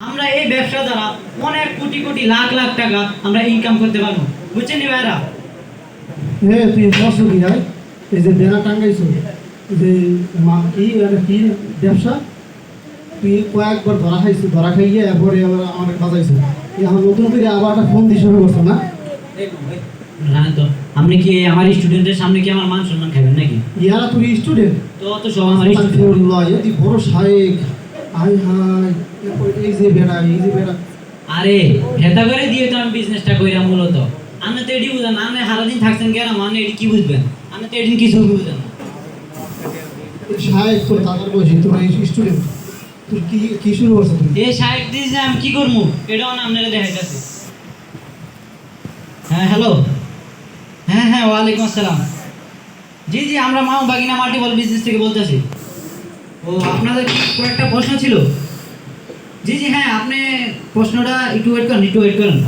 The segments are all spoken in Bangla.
আমরা এই ব্যবসা দ্বারা অনেক কোটি কোটি লাখ লাখ টাকা আমরা ইনকাম করতে পারব। বুঝছেন নি ভাইরা হ্যাঁ তুই বসো কি হয় এই যে বেড়া টাঙ্গাইছো যে মা কি কি ব্যবসা? তুই কয়েকবার ধরা খাইছো ধরা খাইয়ে এরপরে আবার আমার বাজাইছো এখন নতুন করে আবার একটা ফোন দিয়ে শুরু করছ না? জানেন তো আপনি কি আমার স্টুডেন্টের সামনে কি আমার মান সম্মান খাবেন নাকি? ইয়ারা তুই স্টুডেন্ট তো অত সব আমার স্টুডেন্ট তুই বড় শায়েক হাই হাই বেড়া বেড়া আরে হেতা করে দিয়ে তো আমি বিজনেসটা কইরা মূলত। আপনি তো এটি বুঝেন আপনি সারাদিন থাকছেন কেন? মানে এটি কি বুঝবেন? আপনি তো এটি কিছু না। তোর দাদার বয়সী তোর স্টুডেন্ট তুই কি কি শুরু করছ এই সাহেব দিয়েছে আমি কি করব এটাও না আপনারা দেখাইতেছে। হ্যাঁ হ্যালো হ্যাঁ হ্যাঁ ওয়ালাইকুম আসসালাম। জি জি আমরা মাও বাগিনা মাল্টিপল বিজনেস থেকে বলতেছি। ও আপনাদের কি কয়েকটা প্রশ্ন ছিল? জি জি হ্যাঁ আপনি প্রশ্নটা একটু ওয়েট করেন একটু ওয়েট করেন।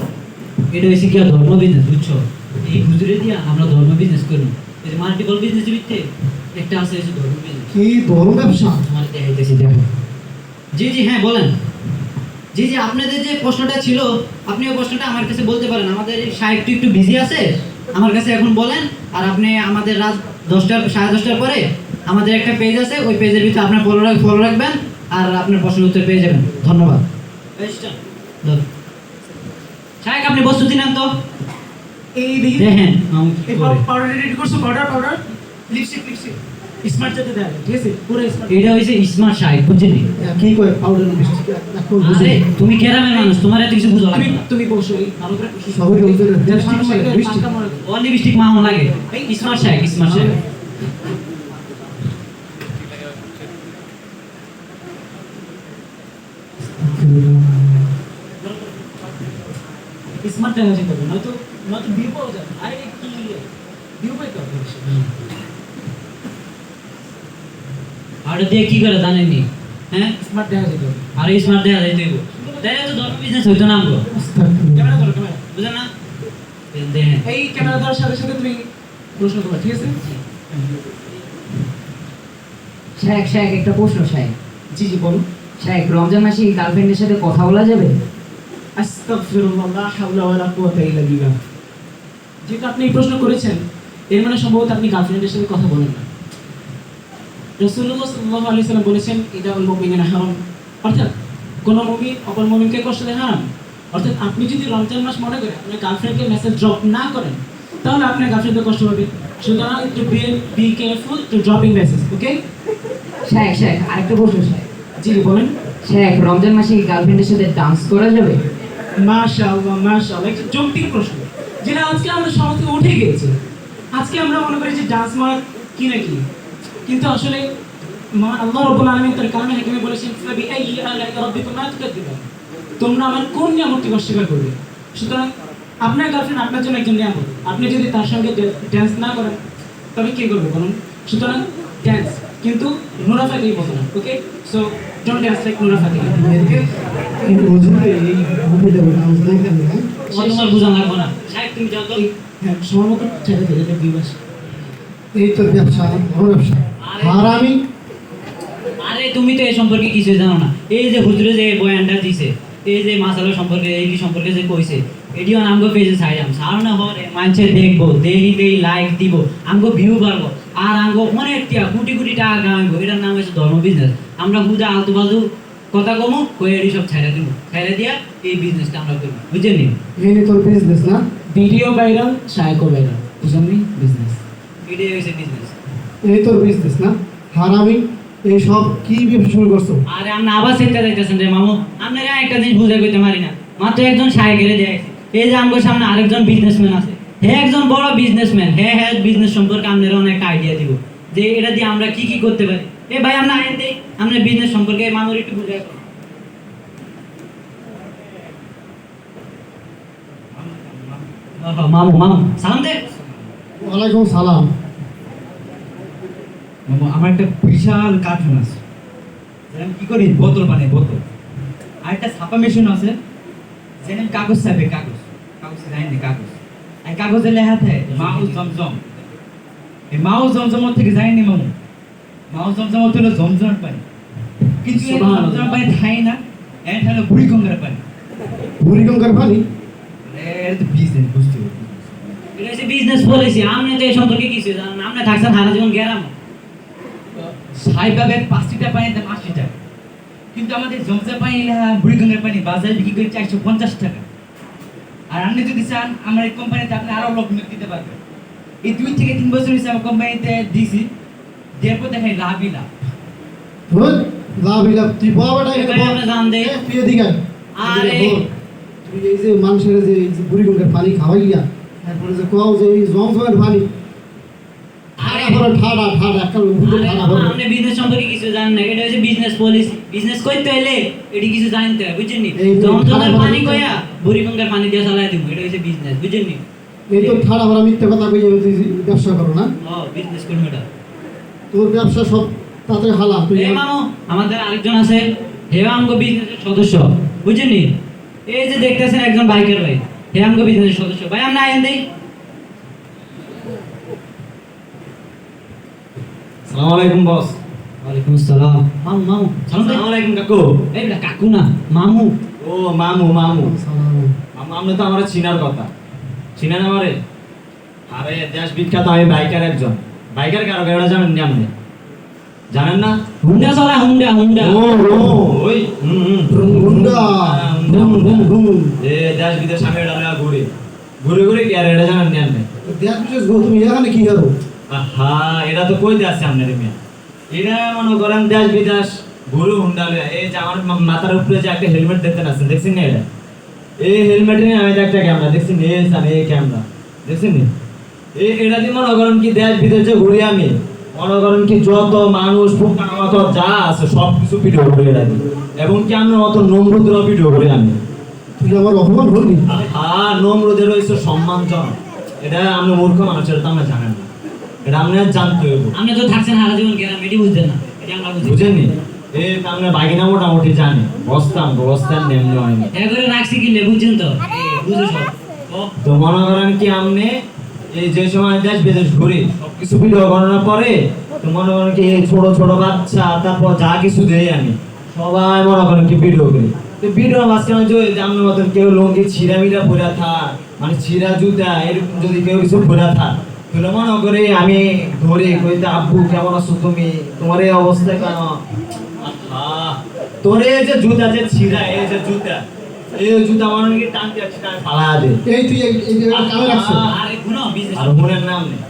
এটা হয়েছে কি ধর্ম বিজনেস বুঝছ? এই হুজুরে দিয়া আমরা ধর্ম বিজনেস করি। এই মাল্টিপল বিজনেস ভিত্তিতে একটা আছে হচ্ছে ধর্ম বিজনেস কি ধর্ম ব্যবসা? তোমার দেখাইতেছি দেখো। জি জি হ্যাঁ বলেন। জি জি আপনাদের যে প্রশ্নটা ছিল আপনি ওই প্রশ্নটা আমার কাছে বলতে পারেন। আমাদের সাহেবটি একটু বিজি আছে আমার কাছে এখন বলেন আর আপনি আমাদের রাত দশটার সাড়ে দশটার পরে আমাদের একটা পেজ আছে ওই পেজের ভিতরে আপনার ফলো ফলো রাখবেন। আর আপনার প্রশ্নের উত্তর পেয়ে যাবেন। ধন্যবাদ। সাহেব আপনি নেন তো। এই দেখি। দেখেন কি পাউডার রেডি করছ? Powder powder lipstick lipstick smart যাতে দেয়। ঠিক আছে? পুরো স্মার্ট এটা হয়েছে স্মার্ট সাহেব বুঝছেন কি কয়? পাউডার আরে তুমি গ্রামের মানুষ তোমার এত কিছু বুঝো তুমি না। তুমি বসো ভালো করে সবাই বলতে লিপস্টিক। ও লাগে এই স্মার্ট সাহেব স্মার্ট সাহেব দেখা যেতে নয়তো নয়তো ভিউ পাওয়া যাবে আরে কি? ভিউ আর দিয়ে কি করে জানেননি? হ্যাঁ? স্মার্ট দেখা যেতে আর স্মার্ট দেখা যাইতে হইব। তাইলে তো ধর্ম বিজনেস হইতো না আমগো। ক্যামেরা ধরো ক্যামেরা বুঝলেন না? এই ক্যামেরা ধরার সাথে সাথে তুমি প্রশ্ন করবে ঠিক আছে? শায়েক শায়েক একটা প্রশ্ন শায়েক। জি জি বলুন শায়েক রমজান মাসে গার্লফ্রেন্ডের সাথে কথা বলা যাবে? যেটা আপনি এই প্রশ্ন করেছেন এর মানে সম্ভবত আপনি গার্লফ্রেন্ডের সাথে কথা বলেন না। সাল্লাম বলেছেন উল মুমিনিনা হারাম। অর্থাৎ কোন মুমিন অপর মুমিনকে কষ্ট দেয়? হারাম। অর্থাৎ আপনি যদি রমজান মাস মনে করে আপনার গার্লফ্রেন্ডকে মেসেজ ড্রপ না করেন তাহলে আপনার গার্লফ্রেন্ডের কষ্ট হবে। সুতরাং একটু be be careful to dropping message okay Shayek Shayek আরেকটা প্রশ্ন জি জি বলেন। শায়েক রমজান মাসে কি গার্লফ্রেন্ডের সাথে ডান্স করা যাবে? মাশাআল্লাহ মাশাআল্লাহ। একটা যৌক্তিক প্রশ্ন। যেটা আজকে আমরা সমাজ উঠে গিয়েছে আজকে আমরা মনে করি যে ডান্স মার কি না কি? কিন্তু আসলে মহান আল্লাহ রাব্বুল আলামিন তার কালামে হাকিমে বলেছেন ফাবি আইয়ি আলাইকা রাব্বিকুমা তুকাদ্দিবান। তোমরা আমার কোন নিয়ামতকে অস্বীকার করবে? সুতরাং আপনার গার্লফ্রেন্ড আপনার জন্য একজন নিয়ামত। আপনি যদি তার সঙ্গে ড্যান্স না করেন, তবে কি করবে বলুন? সুতরাং ড্যান্স কিন্তু নোরা ফাতেহি মতো না ওকে সো কিন্তু এই মুভিটা দেখেন হ্যাঁ তোমার বুঝান লাগবো না। সাহেব তুমি যাও তো। সময় মতো ছেড়ে দিলে এটা ভিউ এই তো ব্যবসা বড় ব্যবসা। আর আমি আরে তুমি তো এই সম্পর্কে কিছু জানো না। এই যে হুজুরে যে বয়ানটা দিছে এই যে মাসালা সম্পর্কে এই সম্পর্কে যে কইছে এটিও আমগো পেজে ছাইলাম সারনা হরে মানুষে দেখব দেরি দেই লাইক দিব আমগো ভিউ বাড়বো। আর আমগো অনেক টিয়া কোটি কোটি টাকা কামাইবো এটার নাম হচ্ছে ধর্ম বিজনেস আমরা বুঝা আলতু বাজু কথা কমু কয়ে এটি সব ছাইরা দিব ছাইরা দিয়া এই বিজনেসটা আমরা করব বুঝছেন নি? এই নিয়ে তোর বিজনেস না? ভিডিও ভাইরাল সাইকো ভাইরাল বুঝলেন বিজনেস এটাই হচ্ছে বিজনেস এই তোর বিজনেস না? হারামি এই সব কি ব্যবসা শুরু করছ? আরে আমরা আবার সেটা যাইতেছেন রে মামু। আপনারা একটা জিনিস বুঝে কইতে পারি না। মাত্র একজন সাইকেলে দেয় এই যে আমার সামনে আরেকজন বিজনেসম্যান আছে। হে একজন বড় বিজনেসম্যান হে হ্যাঁ বিজনেস সম্পর্কে আপনারা অনেক আইডিয়া দিব। যে এটা দিয়ে আমরা কি কি করতে পারি। এ ভাই আমরা আইন দেই আমরা বিজনেস সম্পর্কে মামুর একটু বুঝে মামু মামু সালাম দে ওয়ালাইকুম সালাম। মামা, আমার একটা বিশাল কার্টুন আছে। আমি কি করি বোতল বানাই বোতল। আর একটা ছাপা মেশিন আছে। আমি কাগজ ছাপে কাগজ। কাগজ জানি না কাগজ। কাগজে লেখা থাকে। মাও জমজম। এই মাও জমজম থেকে যায়নি মামু। মাও জমজম হলো জমজমের পানি। কিন্তু। জমজমের পানি খাই না এটা হলো বুড়ি গঙ্গার পানি। বুড়িগঙ্গার পানি? এটা তো বিজনেস বুঝতে এটা হচ্ছে বিজনেস পলিসি আপনি তো এই সম্পর্কে কিছু জানেন। আপনি থাকছেন সারা জীবন গেরাম। সাহেবাবের পাঁচ লিটার পানির দাম আশি টাকা কিন্তু আমাদের জমজা পানি লেখা বুড়ি বুড়িগঙ্গার পানি বাজারে বিক্রি করে চারশো পঞ্চাশ টাকা। আর আপনি যদি চান আমার এই কোম্পানিতে আপনি আরও লোক নিয়োগ দিতে পারবেন। এই দুই থেকে তিন বছর হিসেবে আমার কোম্পানিতে দেওয়ার পর দেখাই লাভই লাভ। ধুর, লাভ লাভ। তুই বাবাটা আমরা জান দে। তুই এদিকে আরে। তুই এই যে মানুষের যে এই যে পানি খাওয়াই গিয়া তারপরে যে কোয়াও যে এই জমজমের পানি। ঠাডা করে ঠাডা ঠাডা একটা উঠে আরে ঠাডা মামা, করে আপনি বিজনেস সম্পর্কে কিছু জানেন না এটা হচ্ছে বিজনেস পলিসি বিজনেস করতে হইলে এটি কিছু জানতে হয় বুঝছেন নি? জমজমের পানি কয়া? বুড়িগঙ্গার পানি দিয়ে চালাই দিব এটা হচ্ছে বিজনেস বুঝছেন নি? এই তো ঠাডা ভরা মিথ্যে কথা কইয়ে তুই ব্যবসা করো না। ও বিজনেস করব এটা। তোর ব্যবসা সব তাতে হালা তুই এই মামু আমাদের আরেকজন আছে হে আমগো বিজনেসের সদস্য বুঝছেন নি? এই যে দেখতেছেন একজন বাইকের ভাই হে আমগো বিজনেসের সদস্য। ভাই আমরা আইন দেই। সালাম আলাইকুম বস ওয়ালাইকুম আসসালাম। মামু মামু সালাম আলাইকুম কাকু। এই কাকু না মামু। ও মামু মামু সালাম মামু। আপনি তো আমার চিনার কথা। চিনেন আমারে? আরে দেশ বিখ্যাত আমি বাইকার একজন। বাইকার কারও কারও জানেন নি আপনি? জানেন না? হুন্ডা চলা হুন্ডা হুন্ডা। ও ও। ওই হুন্ডা। হ্যাঁ, এ দেশ বিদেশ আমি এটা ঘুরি। ঘুরে ঘুরে কি আর এটা জানেন নি আপনি? দেখ বিশেষ গো তুমি এখানে কি করো? আহা এটা তো কই আছে আপনার মেয়ে। এটা মনে করেন দেশ বিদেশ ঘুরে হুন্ডা এই যে আমার মাথার উপরে যে একটা হেলমেট দেখতে আছেন দেখছেন না এটা? এই হেলমেটে আমি যে একটা ক্যামেরা দেখছেন এই সামনে এই ক্যামেরা দেখছেন নি এই এটা দিয়ে মনে করেন কি দেশ বিদেশে ঘুরি আমি? মনে করেন কি যত মানুষ পোকা মতো যা আছে সব কিছু ভিডিও করে এটা দিই। এবং কি আমরা অত নম্রদ্র ভিডিও করি আমি? তুই আমার অপমান করবি হ্যাঁ নম্রদের হয়েছে সম্মানজনক। এটা আমরা মূর্খ মানুষ এটা তো আমরা জানেন না। এটা আপনার জানতে হবে আপনি তো থাকছেন সারা জীবন গেরাম এটি বুঝছেন না এটি আমরা বুঝি। বুঝেননি? এই তো বাগিনা মোটামুটি জানি। বস্তাম বস্তার নেমনি হয়নি এ করে রাখছি কিনলে বুঝছেন তো? এই, বুঝো সব। ও, তো মনে করেন কি আপনি এই যে সময় দেশ বিদেশ ঘুরি সবকিছু ভিডিও করানোর পরে তো মনে করেন কি এই ছোট ছোট বাচ্চা তারপর যা কিছু দেই আমি সবাই মনে করেন কি ভিডিও করি। তো ভিডিও মাঝখানে মতন কেউ লঙ্গি ছিঁড়া মিরা পরে থাক মানে ছিঁড়া জুতা এরকম যদি কেউ কিছু পরে থাক তাহলে মনে করে আমি ধরে কইতে আব্বু কেমন আছো তুমি? তোমার এই অবস্থা কেন? তোর যে জুতা যে ছিঁড়া এই যে জুতা এই জুতা কি টানতে আছে টান ফালা দে। এই তুই এই এই কামে রাখছো? আরে শুনো বিজনেস আর মনের নাম নেই।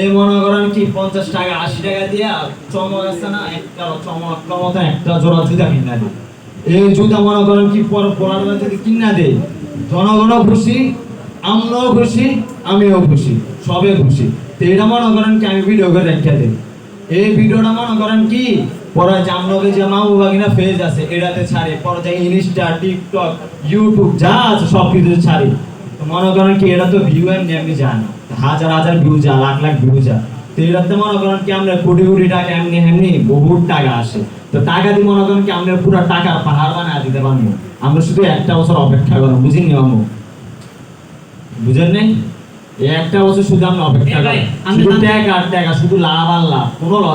এই মনে করেন কি পঞ্চাশ টাকা আশি টাকা দিয়া চমক আছে না? একটা চমক মতো একটা জোড়া জুতা কিনা দিই এই জুতা মনে করেন কি পর পড়ার বেলা যদি কিনা দেই জনগণও খুশি আমরাও খুশি আমিও খুশি সবে খুশি। তো এটা মনে করেন কি আমি ভিডিও করে রেখে দিই এই ভিডিওটা মনে করেন কি? পরে আমলকে যে মামু বাগিনা পেজ আছে, এটাতে ছাড়ে। পরে যে ইনস্টা টিকটক ইউটিউব যা আছে সব কিছু ছাড়ি। মনে করেন কি, এটা তো ভিউ এমনি এমনি যায় না। হাজার হাজার ভিউ যা লাখ লাখ ভিউ যা তো এটাতে মনে করেন কি, আমরা কোটি কোটি টাকা এমনি এমনি বহুত টাকা আসে। তো টাকা দিয়ে মনে করেন কি, আমরা পুরো টাকার পাহাড় বানায় দিতে পারব আমরা শুধু একটা বছর অপেক্ষা করব বুঝিনি মামু বুঝেন নাই একটা বছর শুধু আমরা অপেক্ষা আমি শুধু জানতে- আর টাকা শুধু লাভ আর লাভ কোনো লস